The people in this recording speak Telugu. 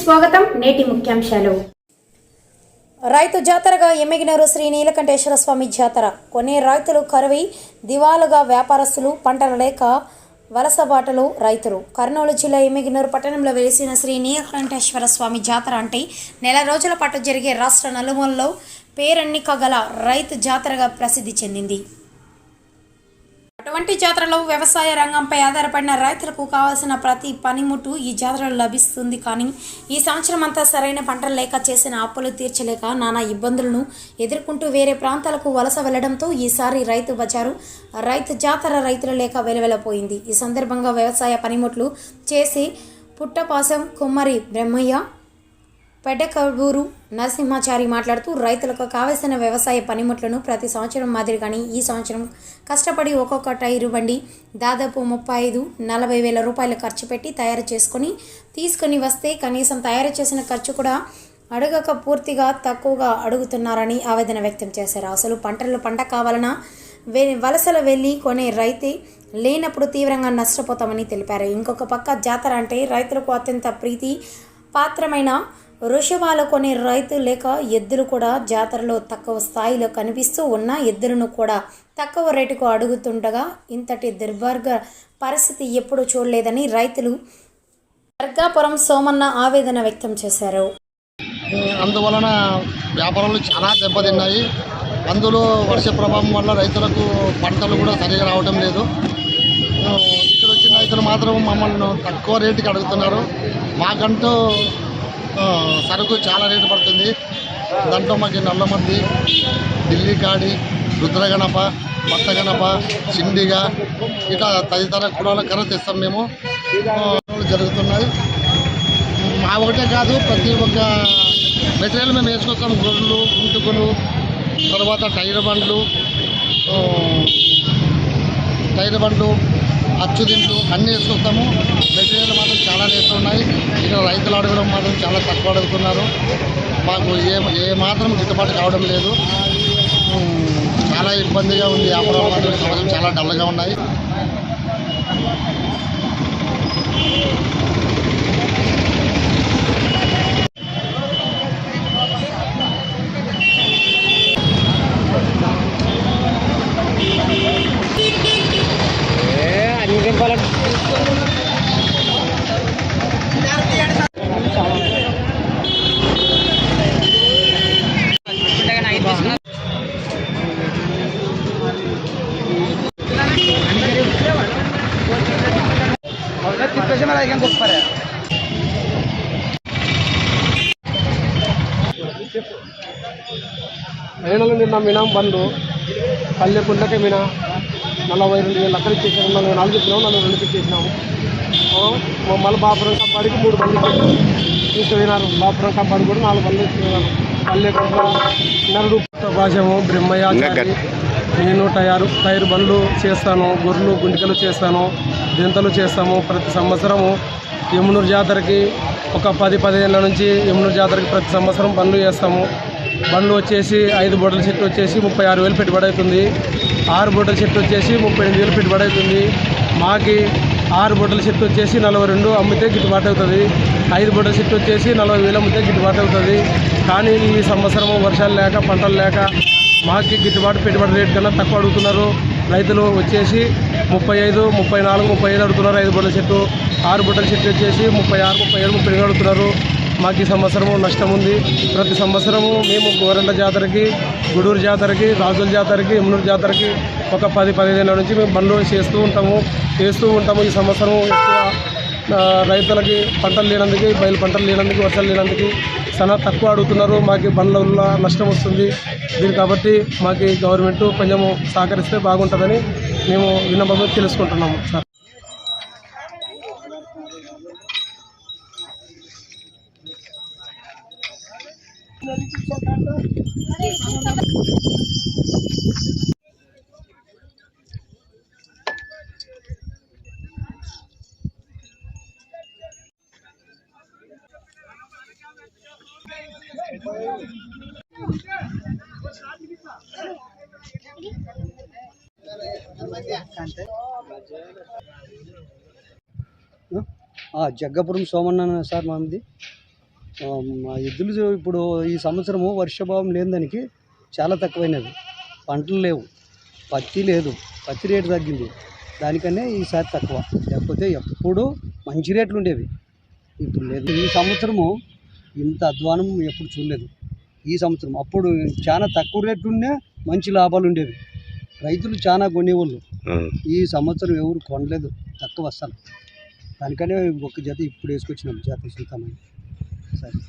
స్వాగతం నేటి ముఖ్యాంశాలు. రైతు జాతరగా ఎమ్మిగినరు శ్రీ నీలకంఠేశ్వర స్వామి జాతర. కొన్ని రైతులు కరువై దివాలుగా వ్యాపారస్తులు పంటలు లేక వలసబాటలు రైతులు. కర్నూలు జిల్లా ఎమ్మిగినూరు పట్టణంలో వెలిసిన శ్రీ నీలకంఠేశ్వర స్వామి జాతర అంటే నెల రోజుల పాటు జరిగే రాష్ట్ర నలుమూలలో పేరెన్నిక గల రైతు జాతరగా ప్రసిద్ధి చెందింది. అటువంటి జాతరలో వ్యవసాయ రంగంపై ఆధారపడిన రైతులకు కావాల్సిన ప్రతి పనిముట్టు ఈ జాతరలో లభిస్తుంది. కానీ ఈ సంవత్సరం అంతా సరైన పంటలు లేక చేసిన అప్పులు తీర్చలేక నానా ఇబ్బందులను ఎదుర్కొంటూ వేరే ప్రాంతాలకు వలస వెళ్ళడంతో ఈసారి రైతు బజారు రైతు జాతర రైతులు లేక వెలవెలపోయింది. ఈ సందర్భంగా వ్యవసాయ పనిముట్లు చేసి పుట్టపాసం కుమ్మరి బ్రహ్మయ్య పెడ్డకబూరు నరసింహాచారి మాట్లాడుతూ రైతులకు కావలసిన వ్యవసాయ పనిముట్లను ప్రతి సంవత్సరం మాదిరిగాని ఈ సంవత్సరం కష్టపడి ఒక్కొక్క టైరు బండి దాదాపు ముప్పై ఐదు నలభై వేల రూపాయలు ఖర్చు పెట్టి తయారు చేసుకొని తీసుకొని వస్తే కనీసం తయారు చేసిన ఖర్చు కూడా అడగక పూర్తిగా తక్కువగా అడుగుతున్నారని ఆవేదన వ్యక్తం చేశారు. అసలు పంటలు పంట కావాలన్నా వే వలసలు వెళ్ళి కొనే రైతే లేనప్పుడు తీవ్రంగా నష్టపోతామని తెలిపారు. ఇంకొక పక్క జాతర అంటే రైతులకు అత్యంత ప్రీతి పాత్రమైన వృషభాలు కొనే రైతు లేక ఎద్దులు కూడా జాతరలో తక్కువ స్థాయిలో కనిపిస్తూ ఉన్న ఎద్దులను కూడా తక్కువ రేటుకు అడుగుతుండగా ఇంతటి దుర్భర్గ పరిస్థితి ఎప్పుడూ చూడలేదని రైతులు దర్గాపురం సోమన్న ఆవేదన వ్యక్తం చేశారు. అందువలన వ్యాపారాలు చాలా దెబ్బతిన్నాయి. అందులో వర్ష ప్రభావం వల్ల రైతులకు పంటలు కూడా సరిగా రావడం లేదు. ఇక్కడ వచ్చిన రైతులు మాత్రం మమ్మల్ని తక్కువ రేటుకి అడుగుతున్నారు. మాకంటూ సరుకు చాలా రేటు పడుతుంది. దాంట్లో మాకు నల్లమద్ది ఢిల్లీ కాడి రుద్రగణప కొత్త చిండిగా ఇట్లా తదితర కులాల కర్ర తెస్తాం మేము. జరుగుతున్నాయి. మా ఒకటే కాదు ప్రతి ఒక్క మెటీరియల్ మేము వేసుకొస్తాం. గొర్రెలు గుంటుకులు తర్వాత టైర్ బండ్లు టైర్ బండ్లు అచ్చుదింట్లు అన్నీ వేసుకొస్తాము. మెటీరియల్ మాత్రం చాలా రేట్లు ఉన్నాయి. ఇక్కడ రైతులు అడగడం మాత్రం చాలా తక్కువ అడుగుతున్నారు. మాకు ఏ ఏ మాత్రం గిట్టుబాటు కావడం లేదు. చాలా ఇబ్బందిగా ఉంది. వ్యాపారం మాత్రం ఈ చాలా డల్గా ఉన్నాయి. ఏడలు నిన్న మినాం బండ్లు పల్లె పుండకే మినా. నలభై రెండు వేలు అక్కడ ఇచ్చేసాము నలభై నాలుగు ఇచ్చినాము నలభై రెండు ఇచ్చేసినాము. మళ్ళీ బాపురం కంపాడికి మూడు బండ్లు ఇచ్చేసాము తీసుకుపోయినారు. బాపురం కంపాడి కూడా నాలుగు బండ్లు ఇస్తున్నారు పల్లె నరుడు భాషము బ్రహ్మయాచారి నేను టైరు టైర్ బండ్లు చేస్తాను గొర్రెలు గుంటికలు చేస్తాను దింతలు చేస్తాము. ప్రతి సంవత్సరము యమునూరు జాతరకి ఒక పది పదిహేనుల నుంచి యమునూరు జాతరకి ప్రతి సంవత్సరం బండ్లు చేస్తాము బండ్లు వచ్చేసి ఐదు బొట్టల చెట్టు వచ్చేసి ముప్పై ఆరు వేలు పెట్టుబడి అవుతుంది. ఆరు బొట్టల చెట్టు వచ్చేసి ముప్పై ఎనిమిది వేలు పెట్టుబడి అవుతుంది. మాకి ఆరు బొట్టల చెట్టు వచ్చేసి నలభై రెండు అమ్మితే గిట్టుబాటు అవుతుంది. ఐదు బొట్టల చెట్టు వచ్చేసి నలభై వేలు అమ్మితే గిట్టుబాటు అవుతుంది. కానీ ఈ సంవత్సరం వర్షాలు లేక పంటలు లేక మాకి గిట్టుబాటు పెట్టుబడి రేట్ కన్నా తక్కువ అడుగుతున్నారు. రైతులు వచ్చేసి ముప్పై ఐదు ముప్పై నాలుగు ముప్పై ఐదు అడుగుతున్నారు ఐదు బొట్టల చెట్టు. ఆరు బొట్టల చెట్టు వచ్చేసి ముప్పై ఆరు ముప్పై ఏడు ముప్పై ఎనిమిది అడుగుతున్నారు. మాకు ఈ సంవత్సరము నష్టం ఉంది ప్రతి సంవత్సరము మేము గోరంట జాతరకి గుడూరు జాతరకి రాజుల జాతరకి యమునూరు జాతరకి ఒక పది పదిహేను నుంచి మేము బండ్లు చేస్తూ ఉంటాము. చేస్తూ ఉంటాము ఈ సంవత్సరం ఎక్కువ రైతులకి పంటలు లేనందుకు బయలు పంటలు లేనందుకు వర్షాలు లేనందుకు చాలా తక్కువ అడుగుతున్నారు. మాకు బండ్ల వల్ల నష్టం వస్తుంది. దీని కాబట్టి మాకు గవర్నమెంట్ కొంచెము సహకరిస్తే బాగుంటుందని మేము విన్నపంలో తెలుసుకుంటున్నాము సార్. జగ్గపురం సోమన్న సార్ మామిది ఎద్దులు ఇప్పుడు ఈ సంవత్సరము వర్షభావం లేని దానికి చాలా తక్కువైనది. పంటలు లేవు. పత్తి లేదు. పత్తి రేటు తగ్గింది. దానికనే ఈసారి తక్కువ. లేకపోతే ఎప్పుడు మంచి రేట్లు ఉండేవి. ఇప్పుడు లేదు. ఈ సంవత్సరము ఇంత అధ్వానం ఎప్పుడు చూడలేదు. ఈ సంవత్సరం అప్పుడు చాలా తక్కువ రేట్లు ఉన్నా మంచి లాభాలు ఉండేవి. రైతులు చాలా కొనేవాళ్ళు. ఈ సంవత్సరం ఎవరు కొనలేదు. తక్కువ అస్సలు. దానికనే ఒక జత ఇప్పుడు వేసుకొచ్చినాం. జాతీయ సీతమ్మ సరే